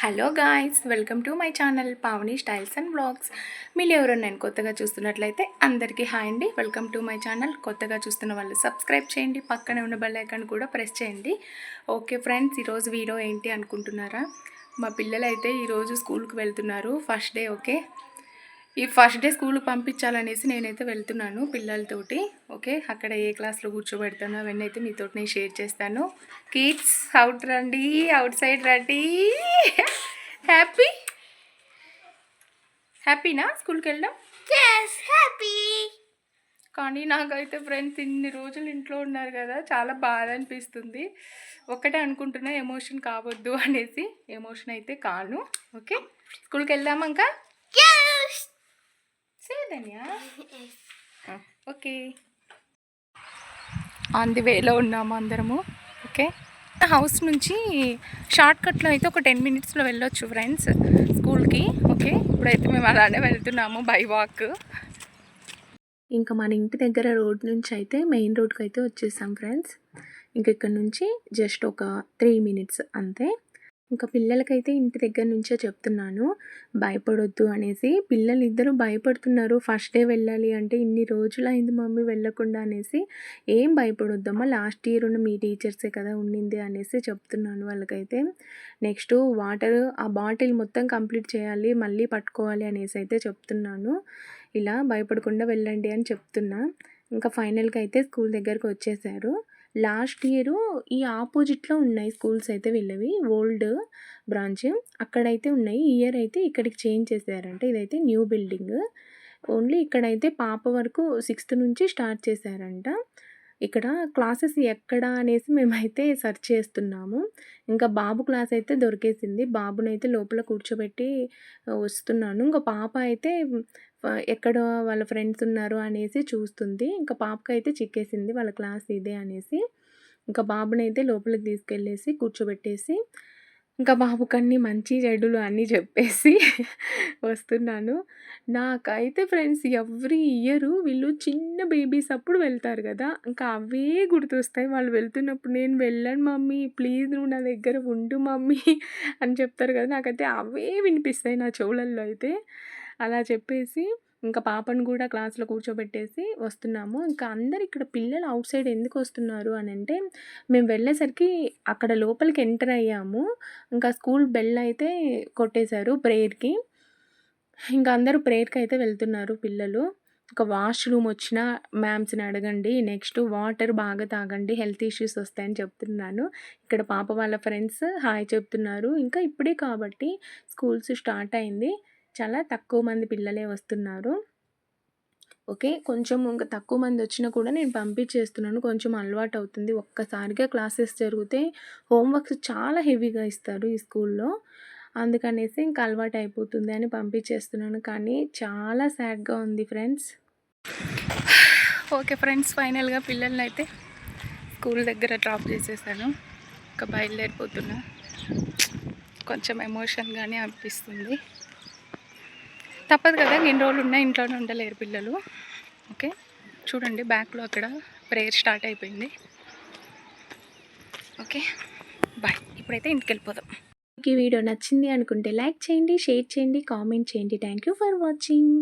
Hello guys welcome to my channel Pavani styles and blogs మీరు ఎవరో నేను కొత్తగా చూస్తున్నట్లయితే అందరికీ హాయ్ అండి. వెల్కమ్ టు మై ఛానల్ కొత్తగా చూస్తున్న వాళ్ళు సబ్స్క్రైబ్ చేయండి. పక్కనే ఉన్న బెల్ ఐకాన్ కూడా ప్రెస్ చేయండి. ఓకే ఫ్రెండ్స్ ఈరోజు వీడియో ఏంటి అనుకుంటున్నారా? మా పిల్లలు అయితే ఈరోజు స్కూల్కి వెళ్తున్నారు. ఫస్ట్ డే ఓకే ఈ ఫస్ట్ డే స్కూల్కి పంపించాలనేసి నేనైతే వెళ్తున్నాను పిల్లలతోటి. ఓకే అక్కడ ఏ క్లాస్లో కూర్చోబెడతానో అవన్నీ అయితే మీతో నేను షేర్ చేస్తాను. కిడ్స్ అవుట్ రండి అవుట్ సైడ్ రండి. హ్యాపీ హ్యాపీనా స్కూల్కి వెళ్ళడం? Happy. కానీ నాకైతే ఫ్రెండ్స్ ఇన్ని రోజులు ఇంట్లో ఉన్నారు కదా చాలా బాధ అనిపిస్తుంది. ఒకటే అనుకుంటున్నా ఎమోషన్ కావద్దు అనేసి ఎమోషన్ అయితే కాను. ఓకే స్కూల్కి వెళ్దామా Yes. సేదన్యా ఓకే. ఆన్ ది వేలో ఉన్నాము అందరము ఓకే. హౌస్ నుంచి షార్ట్ కట్లో అయితే ఒక టెన్ మినిట్స్లో వెళ్ళొచ్చు ఫ్రెండ్స్ స్కూల్కి ఓకే. ఇప్పుడైతే మేము అలానే వెళ్తున్నాము బై వాక్. ఇంకా మన ఇంటి దగ్గర రోడ్ నుంచి అయితే మెయిన్ రోడ్కి అయితే వచ్చేసాం ఫ్రెండ్స్. ఇంక ఇక్కడ నుంచి జస్ట్ ఒక త్రీ మినిట్స్ అంతే. ఇంకా పిల్లలకైతే ఇంటి దగ్గర నుంచే చెప్తున్నాను. భయపడొద్దు అనేసి. పిల్లలు ఇద్దరు భయపడుతున్నారు. ఫస్ట్ డే వెళ్ళాలి అంటే ఇన్ని రోజులు అయింది మమ్మీ వెళ్ళకుండా అనేసి. ఏం భయపడొద్దమ్మా లాస్ట్ ఇయర్ ఉన్న మీ టీచర్సే కదా ఉండింది అనేసి చెప్తున్నాను వాళ్ళకైతే. నెక్స్ట్ వాటర్ ఆ బాటిల్ మొత్తం కంప్లీట్ చేయాలి మళ్ళీ పట్టుకోవాలి అనేసి అయితే చెప్తున్నాను. ఇలా భయపడకుండా వెళ్ళండి అని చెప్తున్నా. ఇంకా ఫైనల్గా అయితే స్కూల్ దగ్గరకు వచ్చేసారు. లాస్ట్ ఇయర్ ఈ ఆపోజిట్లో ఉన్నాయి స్కూల్స్ అయితే వీళ్ళవి ఓల్డ్ బ్రాంచ్. అక్కడైతే ఉన్నాయి. ఈ ఇయర్ అయితే ఇక్కడికి చేంజ్ చేశారంటే. ఇదైతే న్యూ బిల్డింగ్. ఓన్లీ ఇక్కడైతే పాప వరకు సిక్స్త్ నుంచి స్టార్ట్ చేశారంట. ఇక్కడ క్లాసెస్ ఎక్కడ అనేసి మేమైతే సెర్చ్ చేస్తున్నాము. ఇంకా బాబు క్లాస్ అయితే దొరికేసింది. బాబునైతే లోపల కూర్చోబెట్టి వస్తున్నాను. ఇంకా పాప అయితే ఎక్కడ వాళ్ళ ఫ్రెండ్స్ ఉన్నారు అనేసి చూస్తుంది. ఇంకా పాపకైతే చిక్కేసింది వాళ్ళ క్లాస్ ఇదే అనేసి. ఇంకా బాబునైతే లోపలికి తీసుకెళ్ళేసి కూర్చోబెట్టేసి ఇంకా బాబుకన్నీ మంచి చెడులు అన్నీ చెప్పేసి వస్తున్నాను. నాకైతే ఫ్రెండ్స్ ఎవ్రీ ఇయర్ వీళ్ళు చిన్న బేబీస్ అప్పుడు వెళ్తారు కదా ఇంకా అవే గుర్తొస్తాయి. వాళ్ళు వెళ్తున్నప్పుడు నేను వెళ్ళను మమ్మీ ప్లీజ్ నువ్వు నా దగ్గర ఉండు మమ్మీ అని చెప్తారు కదా నాకైతే అవే వినిపిస్తాయి నా చెవులల్లో అయితే. అలా చెప్పేసి ఇంకా పాపను కూడా క్లాస్లో కూర్చోబెట్టేసి వస్తున్నాము. ఇంకా అందరు ఇక్కడ పిల్లలు అవుట్ సైడ్ ఎందుకు వస్తున్నారు అని అంటే మేము వెళ్ళేసరికి అక్కడ లోపలికి ఎంటర్ అయ్యాము. ఇంకా స్కూల్ బెల్ అయితే కొట్టేశారు ప్రేయర్కి. ఇంకా అందరూ ప్రేయర్కి అయితే వెళ్తున్నారు పిల్లలు. ఒక వాష్రూమ్ వచ్చిన మ్యామ్స్ని అడగండి నెక్స్ట్ వాటర్ బాగా తాగండి హెల్త్ ఇష్యూస్ వస్తాయని చెప్తున్నాను. ఇక్కడ పాప వాళ్ళ ఫ్రెండ్స్ హాయ్ చెప్తున్నారు. ఇంకా ఇప్పుడే కాబట్టి స్కూల్స్ స్టార్ట్ అయింది. చాలా తక్కువ మంది పిల్లలే వస్తున్నారు. ఓకే కొంచెం ఇంకా తక్కువ మంది వచ్చినా కూడా నేను పంపించేస్తున్నాను. కొంచెం అలవాటు అవుతుంది ఒక్కసారిగా క్లాసెస్ జరిగితే హోంవర్క్స్ చాలా హెవీగా ఇస్తారు ఈ స్కూల్లో. అందుకనేసి ఇంకా అలవాటు అయిపోతుంది అని పంపించేస్తున్నాను. కానీ చాలా సాడ్గా ఉంది ఫ్రెండ్స్. ఓకే ఫ్రెండ్స్ ఫైనల్గా పిల్లల్ని అయితే స్కూల్ దగ్గర డ్రాప్ చేసేసాను. ఇంకా బయలుదేరిపోతున్నా. కొంచెం ఎమోషన్గానే అనిపిస్తుంది. తప్పదు కదా ఎన్ని రోజులు ఉన్నా ఇంట్లోనే ఉండలేరు పిల్లలు. ఓకే చూడండి బ్యాక్లో అక్కడ ప్రేయర్ స్టార్ట్ అయిపోయింది. Okay bye. ఇప్పుడైతే ఇంటికి వెళ్ళిపోదాం. మీకు ఈ వీడియో నచ్చింది అనుకుంటే లైక్ చేయండి షేర్ చేయండి కామెంట్ చేయండి. Thank you for watching.